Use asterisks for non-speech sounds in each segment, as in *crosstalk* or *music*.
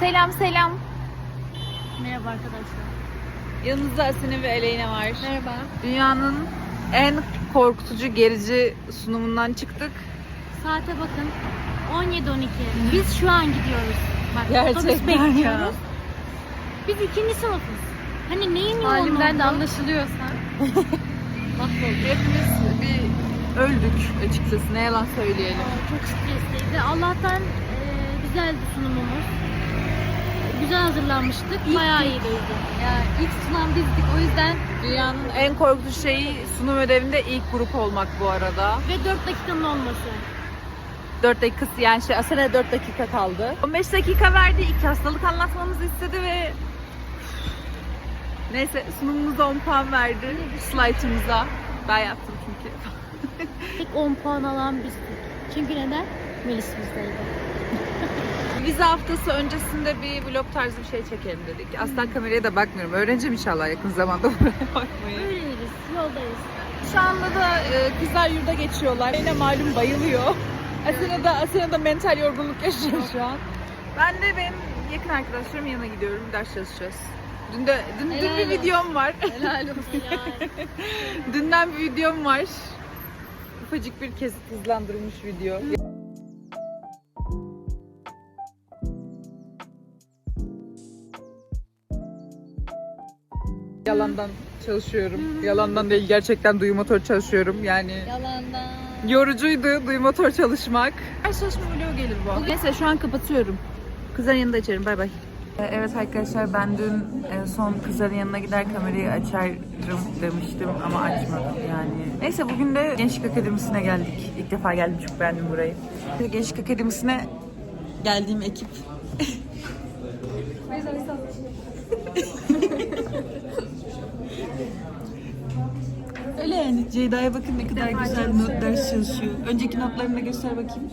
Selam selam. Merhaba arkadaşlar. Yanımızda Asine ve Eleyna var. Merhaba. Dünyanın en korkutucu gerici sunumundan çıktık. Saate bakın. 17.12. Biz şu an gidiyoruz. Bak otobüs Gerçekten bekliyoruz. ya. Biz ikinci sınıfız. Hani neyin yoğun Halimden de anlaşılıyorsa. *laughs* Mahvolduk. Hepimiz bir öldük açıkçası. Ne yalan söyleyelim. Çok stresliydi. Allah'tan e, güzeldi sunumumuz. Güzel hazırlanmıştık. Bayağı iyiydi. Ya ilk sunan bizdik o yüzden Dünyanın en korkutucu şeyi sunum ödevinde ilk grup olmak bu arada. Ve 4 dakikanın olması. 4 dakikası yani şey Asena 4 dakika kaldı. 15 dakika verdi. İlk hastalık anlatmamızı istedi ve Neyse sunumumuza 10 puan verdi. Slide'ımıza. Ben yaptım çünkü. *laughs* Tek 10 puan alan bizdik. Çünkü neden? Melis bizdeydi. Vize haftası öncesinde bir vlog tarzı bir şey çekelim dedik. Asla kameraya da bakmıyorum. Öğreneceğim inşallah yakın zamanda *laughs* buraya bakmayı. Öğreniriz. Yoldayız. Şu anda da e, kızlar yurda geçiyorlar. Yine malum bayılıyor. Asena da, Asena da mental yorgunluk yaşıyor şu an. Ben de benim yakın arkadaşlarımın yanına gidiyorum. Ders çalışacağız. Dün de dün, dün Helal bir olsun. videom var. helal olsun. *laughs* Dünden bir videom var. Ufacık bir kesit hızlandırılmış video. Yalandan çalışıyorum. Yalandan değil gerçekten duyu motor çalışıyorum. Yani Yalandan. yorucuydu duyu motor çalışmak. Ders çalışma vlogu gelir bu. Neyse şu an kapatıyorum. Kızların yanında açarım. Bay bay. Evet arkadaşlar ben dün en son kızların yanına gider kamerayı açarım demiştim ama açmadım yani. Neyse bugün de Gençlik Akademisi'ne geldik. İlk defa geldim çok beğendim burayı. Gençlik Akademisi'ne geldiğim ekip. *laughs* Öyle yani Ceyda'ya bakın ne kadar güzel not ders çalışıyor. Önceki notlarını da göster bakayım.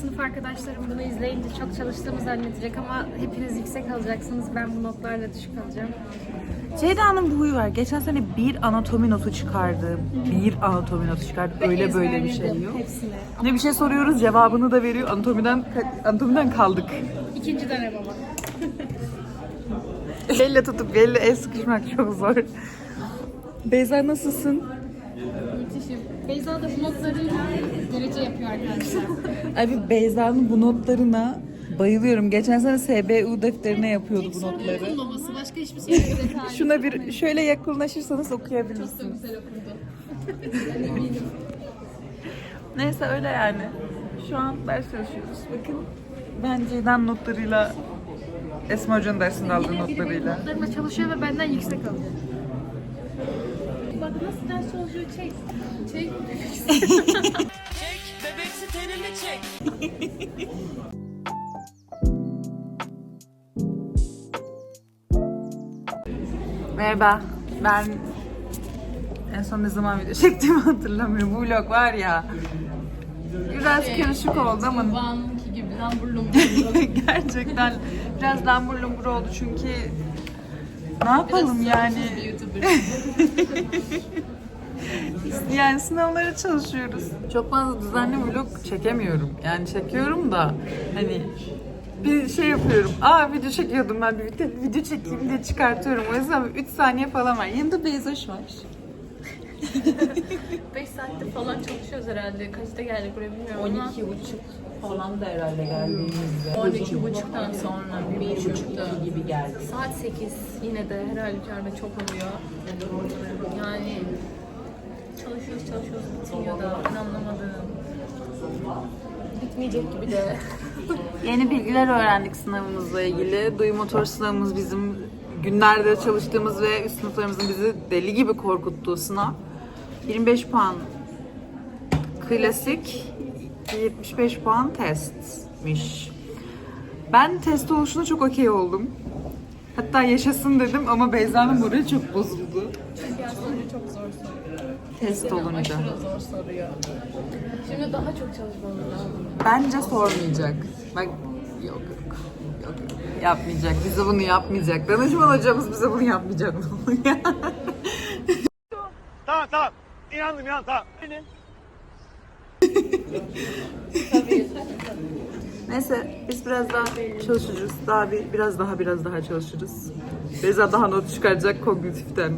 Sınıf arkadaşlarım bunu izleyince çok çalıştığımı zannedecek ama hepiniz yüksek alacaksınız. Ben bu notlarla düşük alacağım. Ceyda'nın bu huyu var. Geçen sene bir anatomi notu çıkardı. Bir anatomi notu çıkardı. Öyle böyle bir şey yok. Hepsini. Ne bir şey soruyoruz cevabını da veriyor. Anatomiden anatomiden kaldık. İkinci dönem ama. Elle tutup elle el sıkışmak çok zor. Beyza nasılsın? Müthişim. Beyza da bu notlarıyla derece yapıyor arkadaşlar. *laughs* Abi Beyza'nın bu notlarına bayılıyorum. Geçen sene SBU defterine yapıyordu bu notları. Okunmaması başka hiçbir şey yok. *laughs* Şuna bir şöyle yakınlaşırsanız okuyabilirsiniz. Güzel okundu. *laughs* Neyse öyle yani. Şu an ders çalışıyoruz. Bakın ben Ceydan notlarıyla Esma Hoca'nın dersinde aldığı notlarıyla. Notlarına çalışıyor ve benden yüksek alıyor. Bak nasıl ders çalışıyor çek. Çek. Bebeksi tenini çek. Merhaba. Ben en son ne zaman video çektiğimi *laughs* hatırlamıyorum. Bu vlog var ya. Biraz karışık oldu ama Van'ınki gibi lambur lumbur. *laughs* gerçekten biraz lambur lumbur oldu çünkü ne yapalım yani *laughs* yani sınavlara çalışıyoruz. Çok fazla düzenli vlog çekemiyorum. Yani çekiyorum da hani bir şey yapıyorum. Aa video çekiyordum ben bir video, video çekeyim diye çıkartıyorum. O yüzden 3 saniye falan var. Yanında Beyzoş var. *laughs* 5 saattir falan çalışıyoruz herhalde. Kaçta geldik buraya bilmiyorum ama. buçuk falan da herhalde geldiğimizde. 12 buçuktan sonra bir buçukta gibi geldi. Saat 8 yine de her halükarda çok oluyor. Yani çalışıyoruz çalışıyoruz bitmiyor da ben anlamadım. Bitmeyecek gibi de. *laughs* Yeni bilgiler öğrendik sınavımızla ilgili. Duyu motor sınavımız bizim günlerde çalıştığımız ve üst sınıflarımızın bizi deli gibi korkuttuğu sınav. 25 puan klasik, 75 puan testmiş. Ben test oluşuna çok okey oldum. Hatta yaşasın dedim ama Beyza'nın morali çok bozuldu. Ya soruyu çok zor soruyor. Test olunca. Aşırı zor soruyor. Şimdi daha çok çalışmamız lazım. Bence sormayacak. Bak yok yok. Yok yok. Yapmayacak. Bize bunu yapmayacak. Danışman hocamız bize bunu yapmayacak. *laughs* Tamam tamam. İnandım inan tamam. Neyse biz biraz daha çalışırız. Daha bir, biraz daha biraz daha çalışırız. Beyza daha not çıkaracak kognitiften.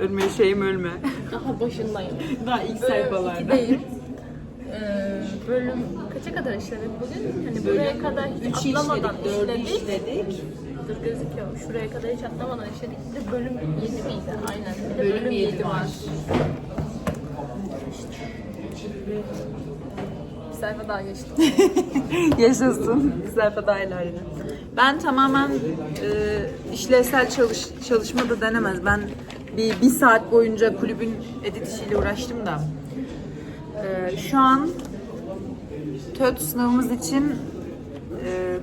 Ölme şeyim ölme. Daha başındayım. *laughs* Daha ilk sayfalarda. İkideyim. Ee, bölüm kaça kadar işledik bugün? Hani buraya kadar hiç atlamadan işledik. işledik. Dur gözüküyor. Şuraya kadar hiç atlamadan işledik. Bir de bölüm 7 miydi? Aynen. Bir de bölüm, 7 var. Bir sayfa daha geçtim. *laughs* Yaşasın. Sayfa daha ileride. Ben tamamen e, işlevsel çalış, çalışma da denemez. Ben bir, bir saat boyunca kulübün edit işiyle uğraştım da. E, şu an TÖT sınavımız için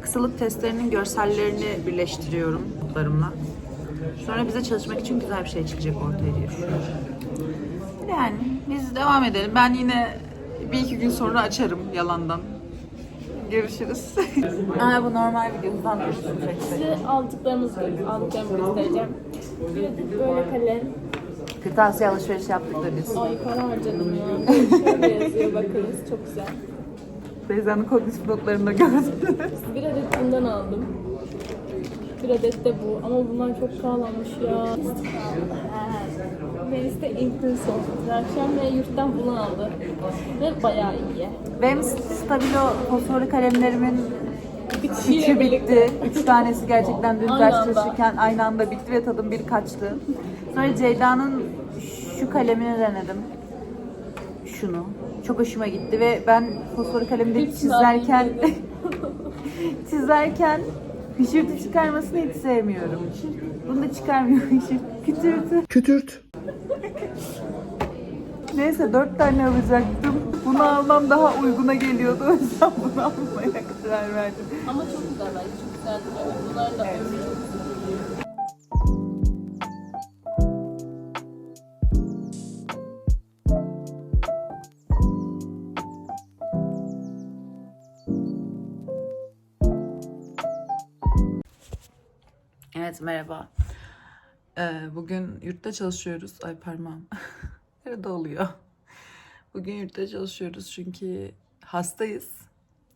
kısalık testlerinin görsellerini birleştiriyorum notlarımla. Sonra bize çalışmak için güzel bir şey çıkacak ortaya düşünüyorum. Yani biz devam edelim. Ben yine bir iki gün sonra açarım yalandan. Görüşürüz. *laughs* Aa bu normal video hızlandırırsın Size aldıklarımızı, aldıklarımı göstereceğim. Bir adet böyle kalem. Kırtasiye alışveriş yaptık da biz. Ay para harcadım ya. Şöyle yazıyor bakınız. Çok güzel. Beyza'nın kognitif notlarını da gördünüz. *laughs* Bir adet bundan aldım. Bir adet de bu. Ama bunlar çok pahalanmış ya. Melis de Influencer Akşam ve yurttan bunu aldı. Ve bayağı iyi. Benim Stabilo fosforlu kalemlerimin birlikte. bitti. Üç tanesi gerçekten dün ders çalışırken aynı anda bitti ve tadım bir kaçtı. Sonra Ceyda'nın şu kalemini denedim. Şunu. Çok hoşuma gitti ve ben fosfor kalemde çizerken *laughs* çizerken hışırtı çıkarmasını hiç sevmiyorum. Bunu da çıkarmıyor hışırt. *laughs* Kütürtü. Kütürt. Neyse dört tane alacaktım. Bunu almam daha uyguna geliyordu. *laughs* O yüzden bunu almaya karar verdim. Ama çok güzel bence. Çok güzel. Bunlar da ömrü. Evet merhaba. Ee, bugün yurtta çalışıyoruz. Ay parmağım. *laughs* Nerede oluyor? Bugün yurtta çalışıyoruz çünkü hastayız.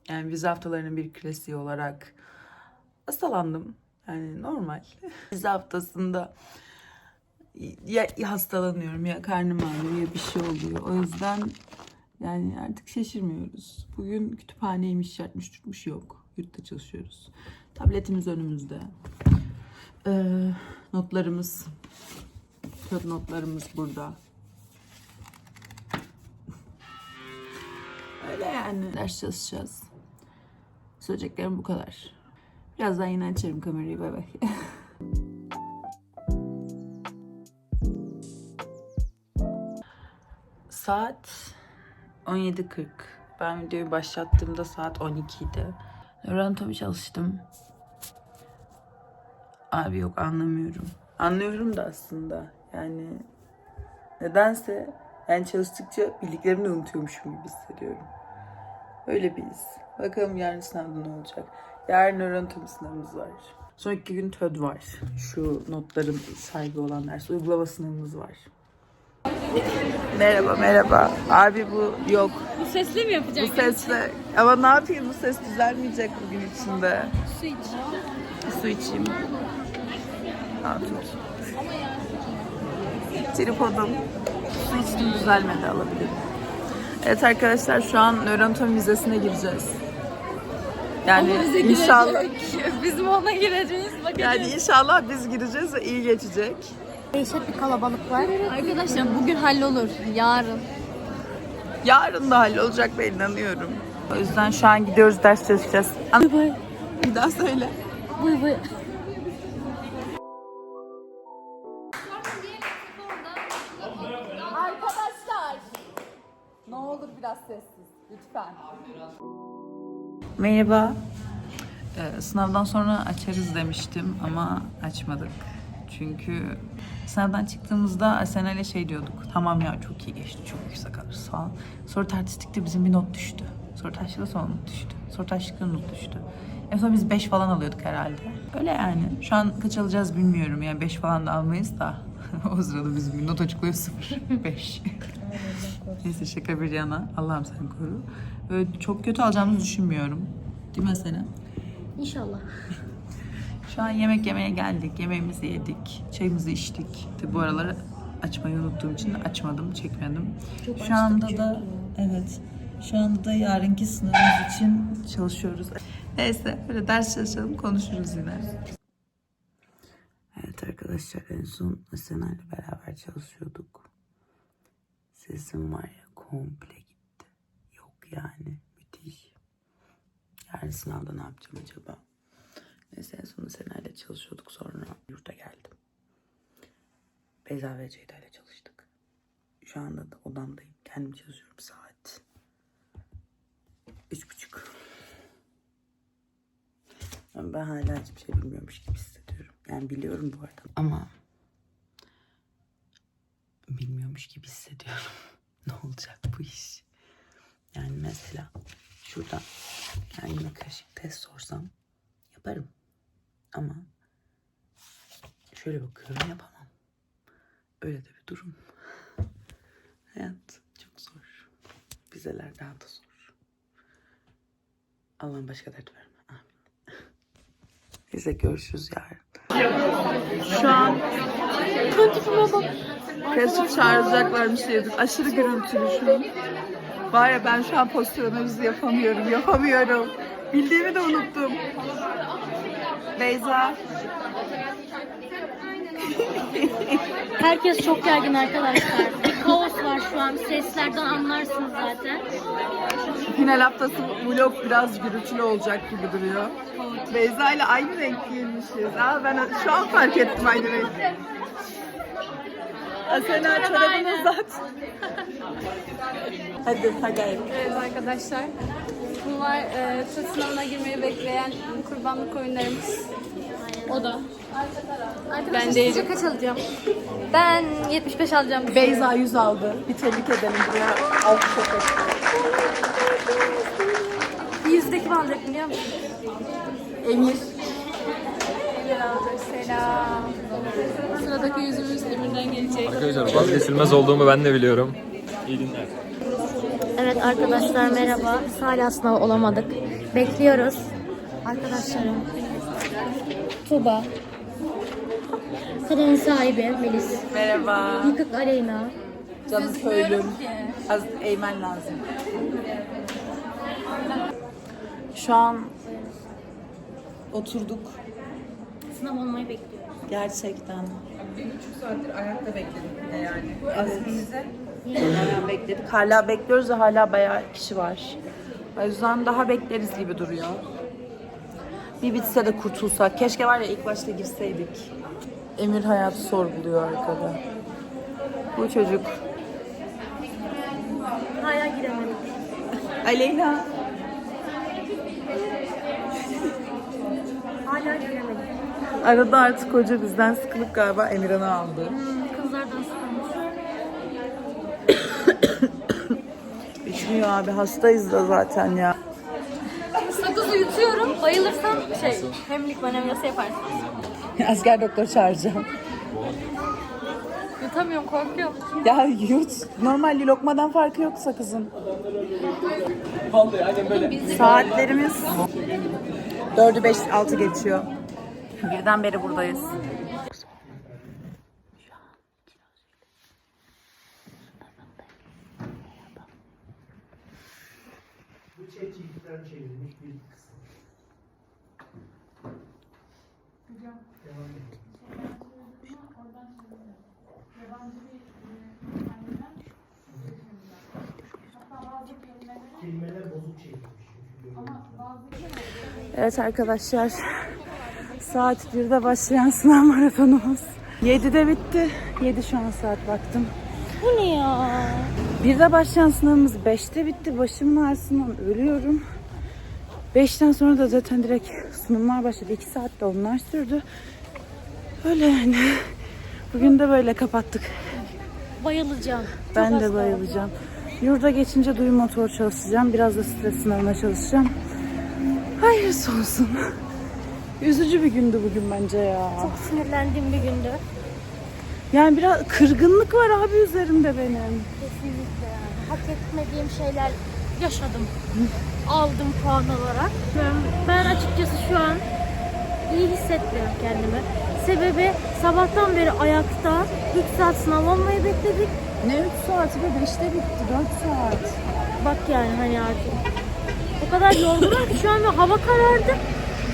Yani vize haftalarının bir klasiği olarak hastalandım. Yani normal. *laughs* Vize haftasında ya hastalanıyorum ya karnım ağrıyor ya bir şey oluyor. O yüzden yani artık şaşırmıyoruz. Bugün kütüphaneymiş, yatmış tutmuş yok. Yurtta çalışıyoruz. Tabletimiz önümüzde. Ee, notlarımız, kod notlarımız burada. Öyle yani. Ders çalışacağız. Söyleyeceklerim bu kadar. Birazdan yine açarım kamerayı. Bay. *laughs* Saat 17.40. Ben videoyu başlattığımda saat 12 idi. Nöroanatomi çalıştım. Abi yok anlamıyorum. Anlıyorum da aslında. Yani nedense yani çalıştıkça bildiklerimi de unutuyormuşum gibi hissediyorum. Öyle bir his. Bakalım yarın sınavda ne olacak. Yarın nöroanatomi sınavımız var. Sonraki gün TÖD var. Şu notların sahibi olan ders. Uygulama sınavımız var. Merhaba merhaba. Abi bu yok. Bu sesle mi Bu yapacaksın? sesle. Ama ne yapayım bu ses düzelmeyecek bugün içinde. Su iç. Su içeyim. Tut. Tripodum. Su içtim düzelmedi alabilirim. Evet arkadaşlar şu an nöroanatomi vizesine gireceğiz. Yani inşallah *laughs* Biz mi ona gireceğiz? Bakın. yani inşallah biz gireceğiz ve iyi geçecek. Değişik bir kalabalık var. Arkadaşlar bugün hallolur. Yarın. Yarın da hallolacak ben inanıyorum. O yüzden şu an gidiyoruz ders çalışacağız. An- Bir daha söyle. Vay vay. Lütfen. Merhaba. Ee, sınavdan sonra açarız demiştim ama açmadık. Çünkü sınavdan çıktığımızda Asena'yla şey diyorduk. Tamam ya çok iyi geçti, çok yüksek alırız falan. Sonra tartıştıkta bizim bir not düştü. Sonra taşlıkta sonra not düştü. Sonra taşlıkta not düştü. En son biz 5 falan alıyorduk herhalde. Öyle yani. Şu an kaç alacağız bilmiyorum. Yani 5 falan da almayız da. *laughs* o sırada bizim bir not açıklıyor 0. 5. Neyse şaka bir yana. Allah'ım sen koru. Böyle çok kötü alacağımızı düşünmüyorum. Değil mi Sena? İnşallah. *laughs* Şu an yemek yemeye geldik. Yemeğimizi yedik. Çayımızı içtik. Tabi bu araları açmayı unuttuğum için de açmadım, çekmedim. Şu anda da evet. Şu anda da yarınki sınavımız için çalışıyoruz. Neyse böyle ders çalışalım konuşuruz yine. Evet arkadaşlar en son Asena ile beraber çalışıyorduk. Sesim var ya komple gitti. Yok yani müthiş. Yarın sınavda ne yapacağım acaba? Neyse en sonunda Sena'yla çalışıyorduk sonra yurda geldim. Beyza ve Ceyda çalıştık. Şu anda da odamdayım. Kendim çalışıyorum saat. Üç buçuk. Ben hala hiçbir şey bilmiyormuş gibi hissediyorum. Yani biliyorum bu arada ama bilmiyormuş gibi hissediyorum. *laughs* ne olacak bu iş? Yani mesela şuradan kendime karışık test sorsam yaparım. Ama şöyle bakıyorum yapamam. Öyle de bir durum. *laughs* Hayat çok zor. Vizeler daha da zor. Allah'ın başka dert verme. Amin. *laughs* Neyse görüşürüz yarın. Şu an Klasik çağıracaklarmış diye aşırı gürültülü şu an. Var ya ben şu an pozisyon yapamıyorum, yapamıyorum. Bildiğimi de unuttum. Beyza. Herkes çok gergin arkadaşlar. Bir kaos var şu an. Seslerden anlarsınız zaten. Final haftası vlog biraz gürültülü olacak gibi duruyor. Beyza ile aynı renk giymişiz. Aa, ben şu an fark ettim aynı renk. Asena çorabını uzat. hadi hadi. Evet arkadaşlar. Bunlar e, sınavına girmeyi bekleyen kurbanlık oyunlarımız. O da. Ben değilim. kaç alacağım? Ben 75 alacağım. Beyza 100 aldı. Bir tebrik edelim buraya. Alkış. Bir yüzdeki mi alacak biliyor musun? Emir. Selam. Sıradaki yüzümüz Emir'den gelecek. Arkadaşlar vazgeçilmez olduğumu ben de biliyorum. İyi dinler. Evet arkadaşlar merhaba. Hala sınav olamadık. Bekliyoruz. Arkadaşlarım. Tuba. Kanalın sahibi Melis. Merhaba. Yıkık Aleyna. Canım köylüm. Az eğmen lazım. Şu an oturduk. Sınav olmayı bekliyoruz. Gerçekten. Bir buçuk saattir ayakta bekledik bile yani. Aslında Hala bekledik. Hala bekliyoruz ve hala bayağı kişi var. O yüzden daha bekleriz gibi duruyor. Bir bitse de kurtulsak. Keşke var ya ilk başta girseydik. Emir hayatı sorguluyor arkada. Bu çocuk. Hala giremedik. *laughs* Aleyna. Hala giremedik. Arada artık hoca bizden sıkılıp galiba Emirhan'ı aldı. Kızlardan sıkılmış. *coughs* Bitmiyor abi hastayız da zaten ya. Bayılırsam şey hemlik manevrası yaparsın. *laughs* Asker doktor çağıracağım. Yutamıyorum korkuyorum. Ya yut. Normal lokmadan farkı yok sakızın. Saatlerimiz 4'ü 5 6 geçiyor. Birden beri buradayız. Evet arkadaşlar. Saat 1'de başlayan sınav maratonumuz. 7'de bitti. 7 şu an saat baktım. Bu ne ya? 1'de başlayan sınavımız 5'te bitti. Başım ağrısından ölüyorum. 5'ten sonra da zaten direkt sunumlar başladı. 2 saat de onlar sürdü. Öyle yani. Bugün de böyle kapattık. Bayılacağım. Ben Çok de bayılacağım. Yurda geçince duyu motor çalışacağım. Biraz da stres sınavına çalışacağım. Hayırlısı olsun. Üzücü bir gündü bugün bence ya. Çok sinirlendiğim bir gündü. Yani biraz kırgınlık var abi üzerimde benim. Kesinlikle yani. Hak etmediğim şeyler yaşadım. Aldım puan olarak. Ben- açıkçası şu an iyi hissetmiyorum kendimi. Sebebi sabahtan beri ayakta 3 saat sınav olmayı bekledik. Ne 3 saati be 5'te bitti 4 saat. Bak yani hani artık. O kadar yorgunum ki şu an hava karardı.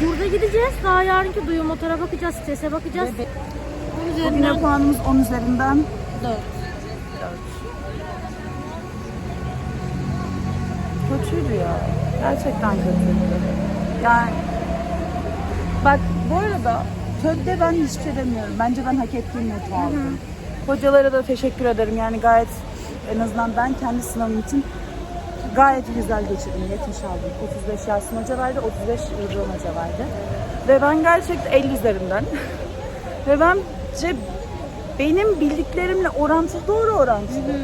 Yurda gideceğiz. Daha yarınki duyu motora bakacağız, sese bakacağız. Onun Bugüne üzerinden puanımız 10 üzerinden 4. Kötüydü ya. Gerçekten kötüydü. Yani bak bu arada TÖD'de ben hiçbir şey demiyorum. Bence ben hak ettiğim notu aldım. Hocalara da teşekkür ederim. Yani gayet en azından ben kendi sınavım için gayet güzel geçirdim. 70 aldım. 35 Yasin Hoca verdi, 35 Rıdvan Hoca verdi. Ve ben gerçekten 50 üzerinden. *laughs* Ve bence benim bildiklerimle orantılı doğru orantılı.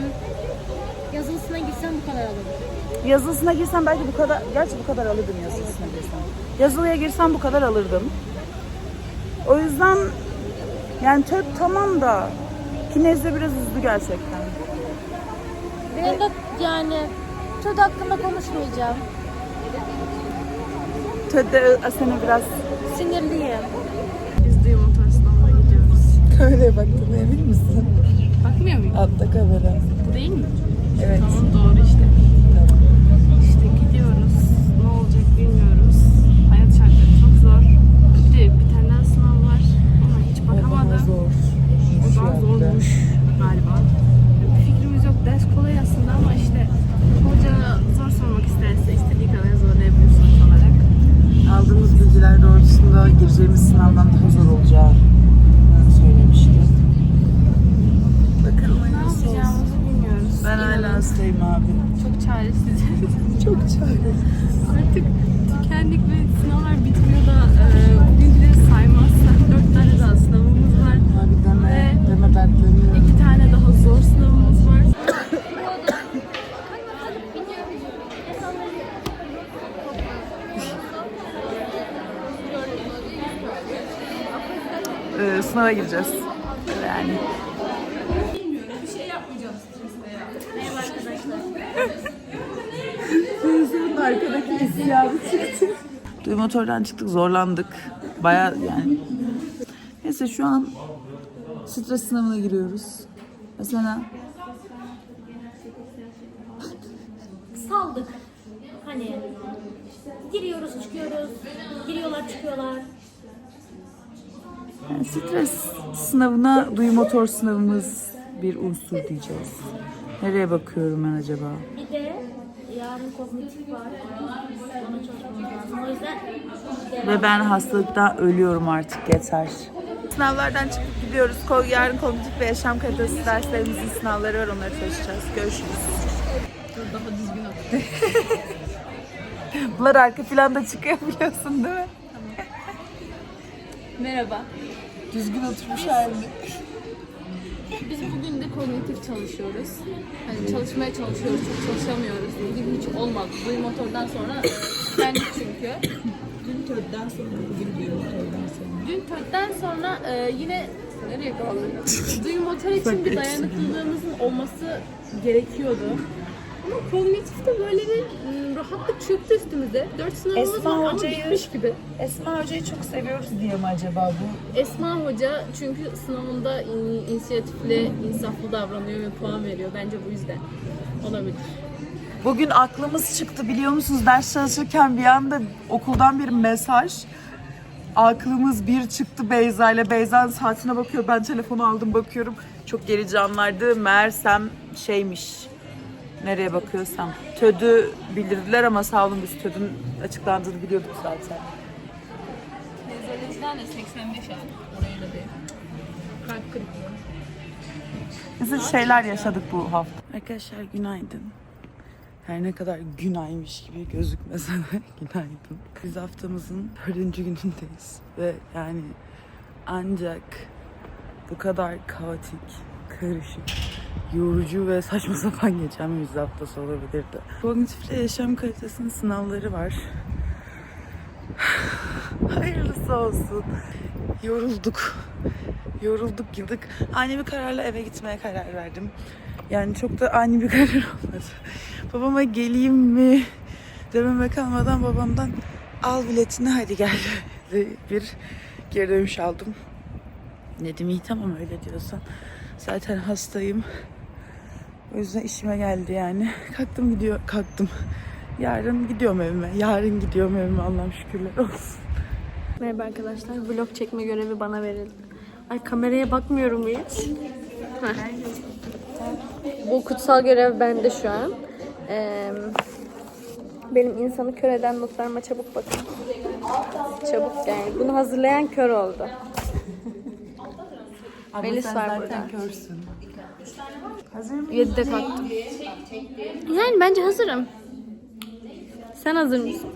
Yazılısına gitsem bu kadar alırım. Yazılısına girsem belki bu kadar, gerçi bu kadar alırdım yazılısına girsem. Yazılıya girsem bu kadar alırdım. O yüzden yani TÖT tamam da Kinezde biraz üzdü gerçekten. Benim de yani TÖD hakkında konuşmayacağım. TÖT'de Asena biraz Sinirliyim. Biz de motor sınavına gidiyoruz. öyle baktığına emin misin? Bakmıyor muyum? Altta kamera. Bu değil mi? Evet. Tamam doğru. İşte gidiyoruz. Ne olacak bilmiyoruz. Hayat şartları çok zor. Bir de bir tane daha sınav var. Ona hiç bakamadım. zor. O daha zormuş galiba. Bir fikrimiz yok. Ders kolay aslında ama işte hoca zor sormak isterse istediği kadar zorlayabilir sonuç olarak. Aldığımız bilgiler doğrultusunda gireceğimiz sınavdan daha zor olacağı söylemişti. Bakalım Ne yapacağımızı bilmiyoruz. Ben hala hastayım abi. Çok çaresiz. Çok çaresiz. Artık tükendik ve sınavlar bitmiyor da e, bugünküleri saymazsak dört tane daha sınavımız var. Abi deme, Ve- deme dertleniyorum. İki tane daha zor sınavımız var. Ee, sınava gireceğiz. Yani. Deniz'in arkadaki isyanı çıktı. Duy motordan çıktık zorlandık. Baya yani. Neyse şu an stres sınavına giriyoruz. Mesela Saldık. Hani giriyoruz çıkıyoruz. Giriyorlar çıkıyorlar. Yani stres sınavına duyu motor sınavımız bir unsur diyeceğiz. Nereye bakıyorum ben acaba? Bir de yarın kognitif var. Ona çalışmamız lazım. O yüzden Ve ben hastalıktan ölüyorum artık yeter. Sınavlardan çıkıp gidiyoruz. Ko- Yarın kognitif ve yaşam kalitesi derslerimizin sınavları var. Onları çalışacağız. Görüşürüz. Daha düzgün ol. Bunlar arka planda çıkıyor biliyorsun değil mi? Merhaba. Düzgün oturmuş halinde. Biz bugün de kognitif çalışıyoruz. Hani çalışmaya çalışıyoruz, çok çalışamıyoruz. Bugün hiç olmadı. Duy motordan sonra tükendik çünkü. Dün törden sonra, bugün duyu motordan sonra. Dün TÖT'ten sonra e, yine nereye kaldık? Duy motor için bir dayanıklılığımızın olması gerekiyordu. Ama kognitifte böyle bir mm, rahatlık çöktü üstümüze. Dört sınavımız Esma var ama Hoca'yı- bitmiş gibi. Esma Hoca'yı çok seviyoruz diye mi acaba bu? Esma Hoca çünkü sınavında in- inisiyatifli, insaflı davranıyor ve puan veriyor. Bence bu yüzden olabilir. Bugün aklımız çıktı biliyor musunuz? Ders çalışırken bir anda okuldan bir mesaj. Aklımız bir çıktı Beyza ile. Beyza'nın saatine bakıyor. Ben telefonu aldım bakıyorum. Çok gerici anlardı. Meğersem şeymiş. Nereye bakıyorsam. TÖD'ü bildirdiler ama sağ olun biz TÖD'ün açıklandığını biliyorduk zaten. Mezarlıktan da 85 abi. Oraya da değil. Kalp kırıklığı. Üzücü şeyler yaşadık bu hafta. Arkadaşlar günaydın. Her ne kadar günaymış gibi gözükmese de *laughs* günaydın. Biz haftamızın dördüncü günündeyiz. Ve yani ancak bu kadar kaotik, karışık, yorucu ve saçma *laughs* sapan geçen bir haftası olabilirdi. Kognitifle yaşam kalitesinin sınavları var. *sighs* Hayırlısı olsun. Yorulduk. Yorulduk yıldık. Ani bir kararla eve gitmeye karar verdim. Yani çok da ani bir *laughs* karar olmadı. babama geleyim mi dememe kalmadan babamdan al biletini hadi gel *laughs* bir geri dönüş aldım. Dedim iyi tamam öyle diyorsan. Zaten hastayım. O yüzden işime geldi yani. Kalktım gidiyor, kalktım. Yarın gidiyorum evime. Yarın gidiyorum evime Allah'ım şükürler olsun. Merhaba arkadaşlar. Vlog çekme görevi bana verildi. Ay kameraya bakmıyorum hiç. Bu kutsal görev bende şu an. Ee, benim insanı kör eden notlarıma çabuk bakın. Çabuk yani. Bunu hazırlayan kör oldu. Melis var burada. körsün. 7'de kalktım. Yani bence hazırım. Sen hazır mısın?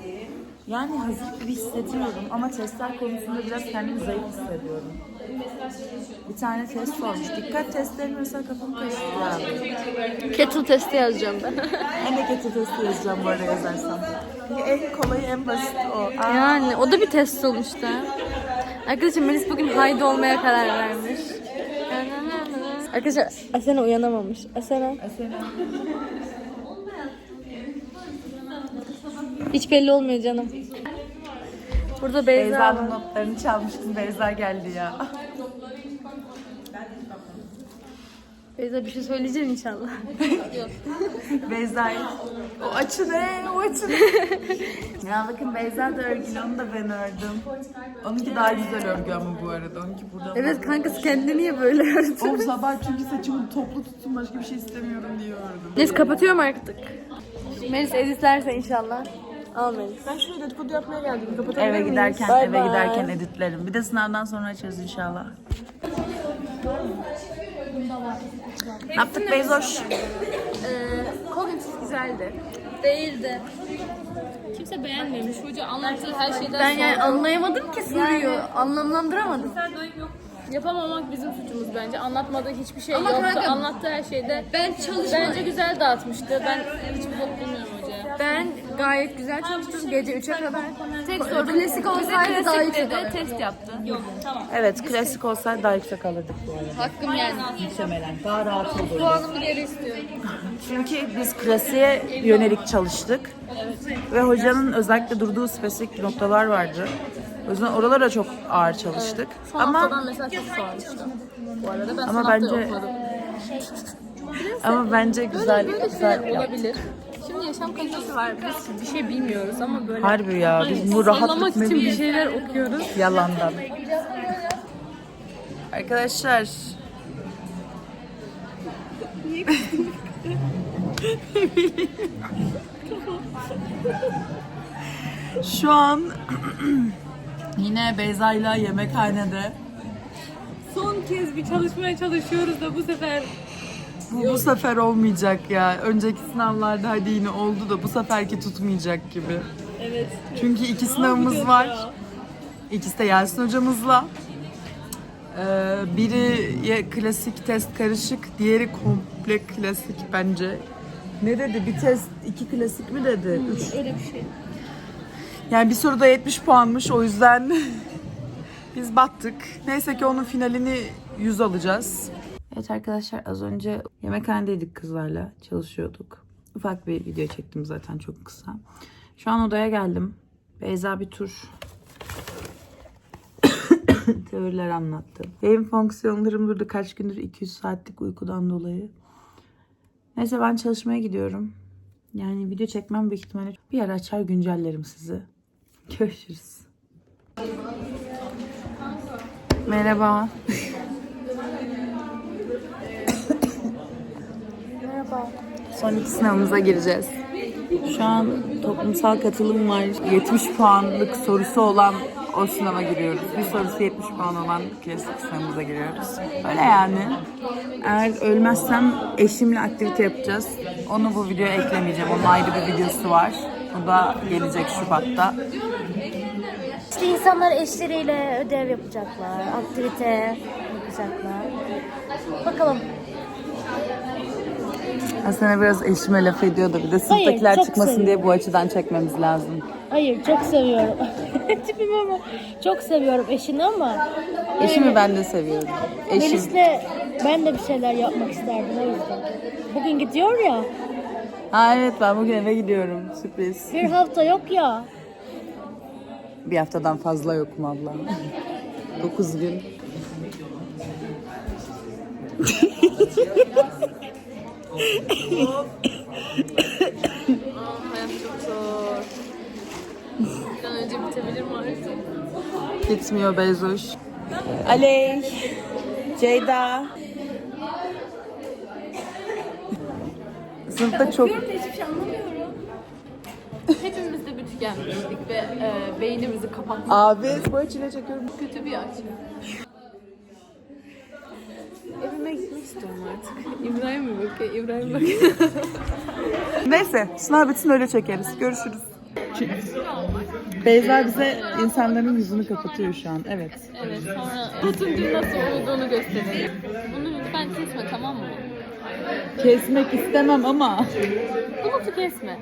Yani hazır gibi hissediyorum ama testler konusunda biraz kendimi zayıf hissediyorum. Bir tane test varmış. Dikkat testleri mesela kafamı karıştırıyor. Kettle testi yazacağım ben. *laughs* En de kötü testi yazacağım bu arada yazarsam. Çünkü en kolayı en basit o. Aa, Yani o da bir test sonuçta. Arkadaşlar Melis bugün Haydi olmaya karar vermiş. Arkadaşlar Asena uyanamamış. Asena. Hiç belli olmuyor canım. Burada Beyza var. Beyza'nın notlarını çalmıştım. Beyza geldi ya. Beyza bir şey söyleyeceksin inşallah. *laughs* Beyza'yı. O açı ne? O açı ne? *laughs* ya bakın Beyza da örgülü. Onu da ben ördüm. Onunki daha güzel örgü ama bu arada. Onunki buradan. Evet kankası kendini niye böyle ördü? O sabah çünkü saçımı toplu tutsun başka bir şey istemiyorum diye ördüm. Neyse kapatıyorum artık. Melis editlerse inşallah. Al Melis. Ben şuraya dedikodu yapmaya geldim. Kapatabilir Eve miyiz? giderken Bye eve bye. giderken editlerim. Bir de sınavdan sonra açarız inşallah. Ne yaptık Beyzoş? Kognitif güzeldi. Değildi. Kimse beğenmemiş. Hoca anlattığı her şeyden Ben sonra- yani anlayamadım ki soruyu. Anlamlandıramadım. Yapamamak bizim suçumuz bence. Anlatmadığı hiçbir şey Ama yoktu. kanka, Anlattığı her şeyde Ben çalışma. bence güzel dağıtmıştı. Ben hiç bok bulmuyorum hocaya. Ben gayet güzel çalıştım gece 3'e kadar. Tek sorun klasik olsaydı daha yüksek alırdım. test yaptı. Yok tamam. Evet klasik olsaydı daha yüksek alırdık bu arada. Hakkım yani. Muhtemelen daha rahat olurdu. Puanımı geri istiyorum. *laughs* Çünkü biz klasiğe yönelik çalıştık. Ve hocanın özellikle durduğu spesifik noktalar vardı. O yüzden oralara çok ağır çalıştık. Son Ama haftadan mesela çok sormuştu. Bu arada ben Ama son hafta bence- ama bence güzel Böyle güzel şeyler olabilir. Yaşam kalitesi var. Biz bir şey bilmiyoruz ama böyle Harbi ya biz bu rahatlık sallamak için bir şeyler okuyoruz. yalandan. Arkadaşlar Şu an *clears throat* yine Beyza'yla yemekhanede. Son kez bir çalışmaya çalışıyoruz da bu sefer Bu, bu sefer olmayacak ya. Önceki sınavlarda hadi yine oldu da bu seferki tutmayacak gibi. evet. Çünkü iki sınavımız var. İkisi de Yasin hocamızla. Ee, biri ya klasik test karışık, diğeri komple klasik bence. Ne dedi? Bir test iki klasik mi dedi? Üç. Öyle bir şey. Yani bir soruda 70 puanmış o yüzden *laughs* biz battık. Neyse ki onun finalini 100 alacağız. Evet arkadaşlar az önce yemekhanedeydik kızlarla çalışıyorduk. Ufak bir video çektim zaten çok kısa. Şu an odaya geldim. Beyza bir tur *coughs* teoriler anlattı. Beyin fonksiyonlarım burada kaç gündür 200 saatlik uykudan dolayı. Neyse ben çalışmaya gidiyorum. Yani video çekmem büyük ihtimalle bir ara açar güncellerim sizi. Görüşürüz. Merhaba. Merhaba. Son iki sınavımıza gireceğiz. Şu an toplumsal katılım var. 70 puanlık sorusu olan o sınava giriyoruz. Bir sorusu 70 puan olan klasik sınavımıza giriyoruz. Öyle yani. Eğer ölmezsem eşimle aktivite yapacağız. Onu bu videoya eklemeyeceğim. Onun ayrı bir videosu var. Bu da gelecek Şubat'ta. İşte insanlar eşleriyle ödev yapacaklar, aktivite yapacaklar. Bakalım. Aslında biraz eşime laf ediyor da bir de sınıftakiler çok çıkmasın seviyorum. diye bu açıdan çekmemiz lazım. Hayır çok seviyorum. *laughs* Tipim ama çok seviyorum eşini ama Eşimi ben de seviyorum. Eşim. Melis'le ben de bir şeyler yapmak isterdim o yüzden. Bugün gidiyor ya Ha evet ben bugün eve gidiyorum. Sürpriz. Bir hafta yok ya. Bir haftadan fazla yokum abla. 9 gün. *laughs* Hayat çok zor. Bir an önce bitebilir mi artık? Gitmiyor Bezoş. Aley. Ceyda. Sınıfta çok Hepimiz de bir tükenmiştik ve e, beynimizi kapattık. Abi bu açıyla çekiyorum. Kötü bir açı. Evime gitmek istiyorum artık. İbrahim mi bakıyor? İbrahim bakıyor. Neyse sınav bitsin öyle çekeriz. Görüşürüz. Beyza bize insanların yüzünü kapatıyor şu an. Evet. Evet sonra bütün gün nasıl olduğunu gösterelim. Bunu lütfen kesme tamam mı? Kesmek istemem ama. Bunu kesme.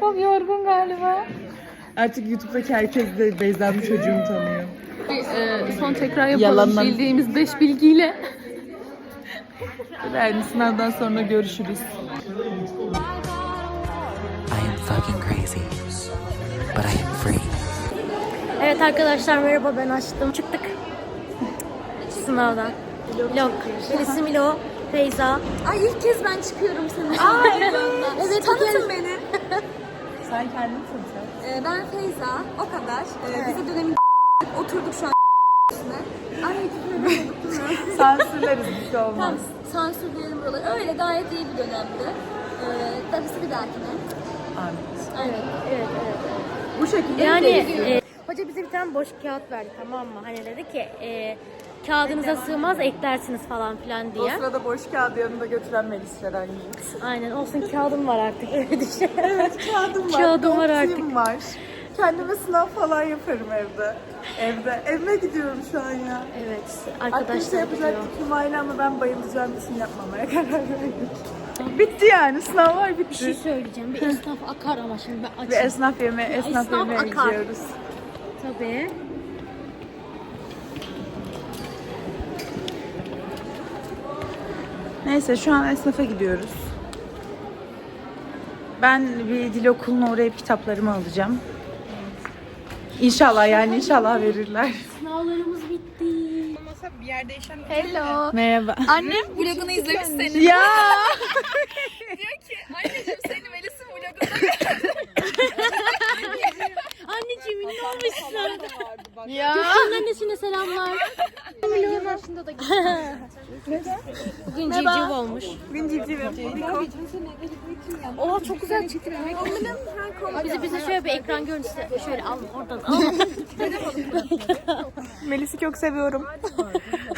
Çok yorgun galiba. Artık YouTube'daki herkes de Beyza'nın çocuğunu tanıyor. Bir, e, son tekrar yapalım Yalandan- bildiğimiz 5 bilgiyle. Yani sınavdan sonra görüşürüz. I am fucking crazy, but I am free. Evet arkadaşlar merhaba ben açtım. Çıktık. Sınavdan. Vlog. Birisi Milo, Feyza. Ay ilk kez ben çıkıyorum senin. Aa, evet, Tanıtın beni. *laughs* Sen kendini tanıt. Ee, ben Feyza, o kadar. Ee, Bize dönemin *laughs* oturduk şu an *laughs* üstüne. Ay küfür değil *laughs* mi? Sansürleriz bir şey olmaz. Tamam, sansürleyelim buraları. Öyle gayet iyi bir dönemdi. Ee, darısı bir dahakine. Ahmet. Evet, evet, evet. Bu şekilde Yani e, hoca bize bir tane boş kağıt verdi tamam mı? Hani dedi ki e, kağıdınıza sığmaz eklersiniz falan filan O diye. sırada boş kağıdı yanında götüren Melis Şerengi. Aynen olsun kağıdım var artık *laughs* öyle düşün. Evet kağıdım var. Kağıdım var notlarım var. Kendime sınav falan yaparım evde. Evde. Evime gidiyorum şu an ya. Evet Arkadaşlar arkadaşlar şey yapacaktık Hümayla ama ben bayılacağım için yapmamaya *laughs* karar verdik. Bitti yani sınav var Bir şey bitti. söyleyeceğim. Bir esnaf akar ama şimdi ben Bir açayım. esnaf yemeği, esnaf, esnaf akar. gidiyoruz. Tabii. Neyse şu an esnafa gidiyoruz. Ben bir dil okuluna uğrayıp kitaplarımı alacağım. İnşallah yani inşallah verirler. Sınavlarımız bitti. Hello. Merhaba. Annem vlogunu izlemiş senin. Ya. *laughs* Anneciğim seni Melis'in vlogunda *laughs* Anneciğim ünlü olmuşsun. Ya. Gökhan'ın annesine selamlar. Milyon yaşında da *laughs* Bugün civciv olmuş. Ben civcivim. Oha çok güzel çıktı. Bize bize şöyle bir ekran görüntüsü şöyle al oradan al. *laughs* Melis'i çok seviyorum.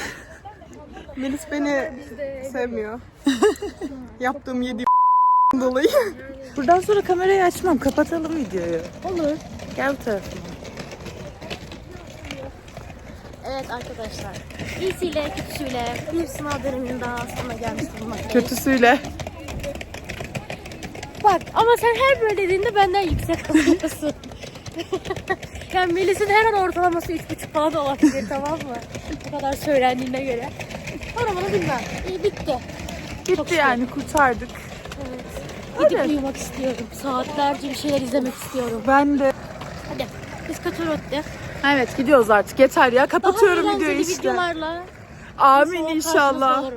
*laughs* Melis beni sevmiyor. *laughs* Yaptığım yedi dolayı. Buradan sonra kamerayı açmam. Kapatalım videoyu. Olur. Gel bu tarafa. Evet arkadaşlar. İyisiyle kötüsüyle bir sınav döneminin daha sonuna gelmiş bulunmaktayız. Kötüsüyle. Bak ama sen her böyle dediğinde benden yüksek alıyorsun. *laughs* yani Melis'in her an ortalaması 3,5 falan olabilir tamam mı? Bu kadar söylendiğine göre. Onu bunu bilmem. İyi bitti. Gitti yani kurtardık. Gidip uyumak istiyorum. Saatlerce bir şeyler izlemek istiyorum. Ben de. Hadi biz Katorotte. Evet gidiyoruz artık. Yeter ya. Kapatıyorum Daha videoyu işte. videolarla. Amin inşallah.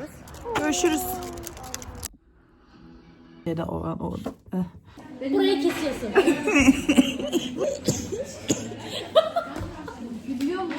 Görüşürüz. Ya da oran orada. Burayı kesiyorsun. *laughs* Gülüyor mu?